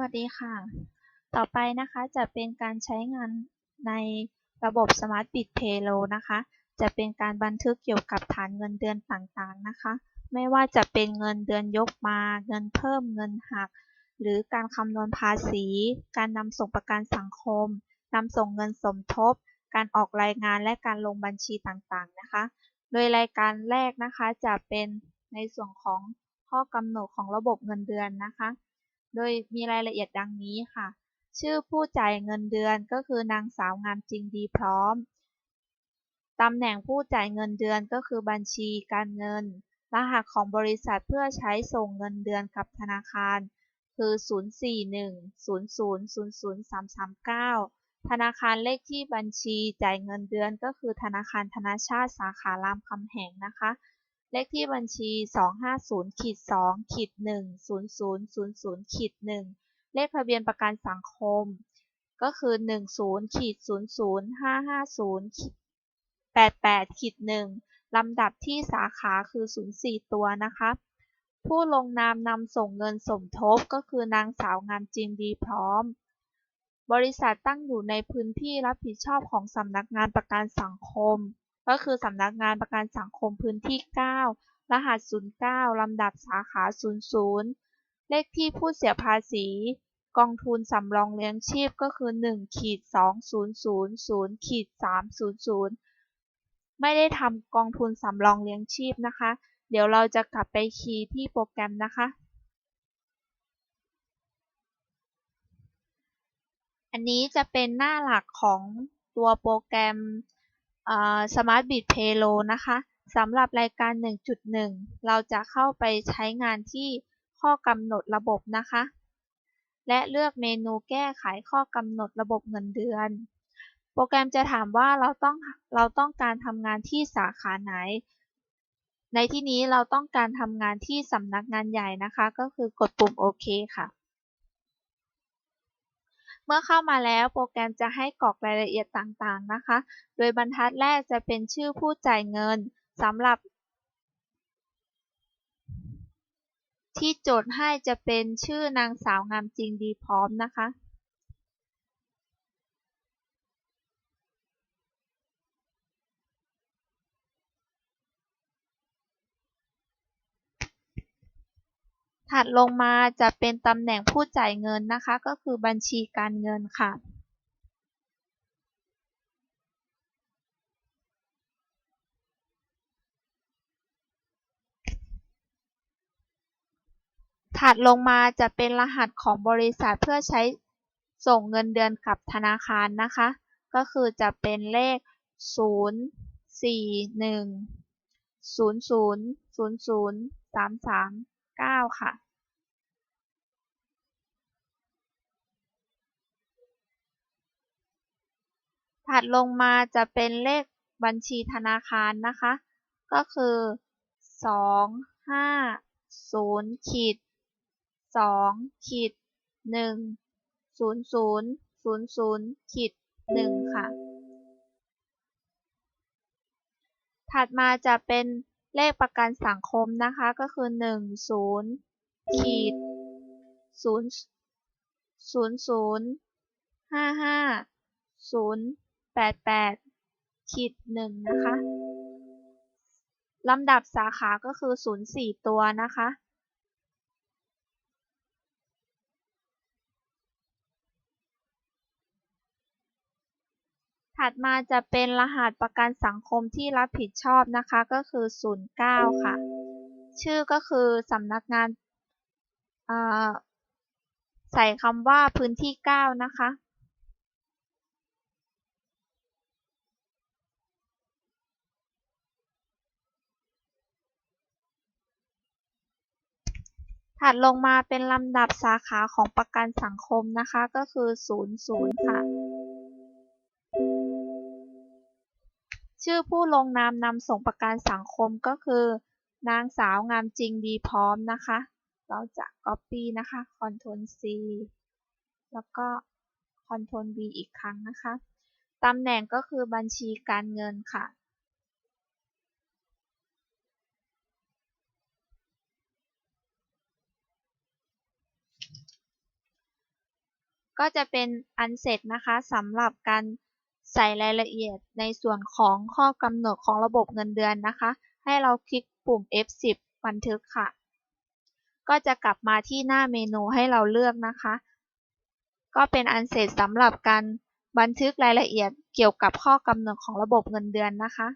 วัสดีค่ะ ต่อไปนะคะจะเป็นการใช้งานในระบบ Smart Bit Payroll นะคะ จะเป็นการบันทึกเกี่ยวกับฐานเงินเดือนต่างๆนะคะ ไม่ว่าจะเป็นเงินเดือนยกมา เงินเพิ่มเงินหัก หรือการคำนวณภาษี การนำส่งประกันสังคมนำส่งเงินสมทบ การออกรายงานและการลงบัญชีต่างๆนะคะ โดยรายการแรกนะคะจะเป็นในส่วนของข้อกำหนดของระบบเงินเดือนนะคะ โดยมีรายละเอียดดังนี้ค่ะ ชื่อผู้จ่ายเงินเดือนก็คือนางสาวงามจริงดีพร้อม ตำแหน่งผู้จ่ายเงินเดือนก็คือบัญชีการเงิน รหัสของบริษัทเพื่อใช้ส่งเงินเดือนกับธนาคาร คือ 0410000339 ธนาคารเลขที่บัญชีจ่ายเงินเดือนก็คือธนาคารธนาชาติสาขารามคำแหงนะคะ เลขที่บัญชี 250ขีด2ขีด10000ขีด1เลขทะเบียนประกันสังคม ก็คือ 10ขีด00550 88ขีด1ลำดับที่สาขาคือ 04 ตัวนะคะ ผู้ลงนามนำส่งเงินสมทบก็คือนางสาวงามจริงดีพร้อม บริษัทตั้งอยู่ในพื้นที่รับผิดชอบของสำนักงานประกันสังคม ก็คือสำนักงานประกันสังคมพื้นที่ 9 รหัส 09 ลำดับสาขา 00 เลขที่ผู้เสียภาษี กองทุนสำรองเลี้ยงชีพก็คือ1ขีด2000ขีด300 ไม่ได้ทำกองทุนสำรองเลี้ยงชีพนะคะ เดี๋ยวเราจะกลับไปคีย์ที่โปรแกรมนะคะอันนี้จะเป็นหน้าหลักของตัวโปรแกรม Smart Bit Payroll นะคะสำหรับรายการ 1.1 เราจะเข้าไปใช้งานที่ข้อกำหนดระบบนะคะ และเลือกเมนูแก้ไขข้อกำหนดระบบเงินเดือน โปรแกรมจะถามว่าเราต้องเราต้องการทำงานที่สาขาไหน ในที่นี้เราต้องการทำงานที่สำนักงานใหญ่นะคะ ก็คือกดปุ่มโอเคค่ะ มื่อเข้ามาแล้วโปรแกรมจะให้กรอกรายละเอียดต่างๆนะคะ โดยบรรทัดแรกจะเป็นชื่อผู้จ่ายเงินสำหรับ ที่โจทย์ให้จะเป็นชื่อนางสาวงามจริงดีพร้อมนะคะ ถัดลงมาจะเป็นตำแหน่งผู้จ่ายเงินนะคะ ก็คือบัญชีการเงินค่ะถัดลงมาจะเป็นรหัสของบริษัทเพื่อใช้ส่งเงินเดือนกับธนาคารนะคะ ก็คือจะเป็นเลข 0 4 1 0 0 0 0 3 3 9ค่ะถัดลงมาจะเป็นเลขบัญชีธนาคารนะคะ ก็คือ2 5 0ขีดสองขีดหนึ่งศูนย์ศูนย์ศูนย์ศูนย์ขีดหนึ่งค่ะ ถัดมาจะเป็น เลขประกันสังคมนะคะก็คือหนึ่งศูนย์ขีดศูนย์ศูนย์ศูนย์ห้าห้าศูนย์แปดแปดขีดหนึ่งนะคะลำดับสาขาก็คือศูนย์สี่ตัวนะคะ ถัดมาจะเป็นรหัสประกันสังคมที่รับผิดชอบนะคะก็คือ 09 ค่ะ ชื่อก็คือสำนักงานใส่คำว่าพื้นที่ 9 นะคะถัดลงมาเป็นลำดับสาขาของประกันสังคมนะคะ ก็คือ 00 ค่ะ ชื่อผู้ลงนามนำส่งประกันสังคมก็คือ นางสาวงามจริงดีพร้อมนะคะ เราจะ Copy นะคะ Ctrl C แล้วก็ Ctrl V อีกครั้งนะคะตำแหน่งก็คือบัญชีการเงินค่ะ ก็จะเป็นอันเสร็จนะคะสำหรับการ ใส่รายละเอียดในส่วนของข้อกำหนดของระบบเงินเดือนนะคะ ให้เราคลิกปุ่ม F10 บันทึกค่ะ ก็จะกลับมาที่หน้าเมนูให้เราเลือกนะคะ ก็เป็นอันเสร็จสำหรับการบันทึกรายละเอียดเกี่ยวกับข้อกำหนดของระบบเงินเดือนนะคะ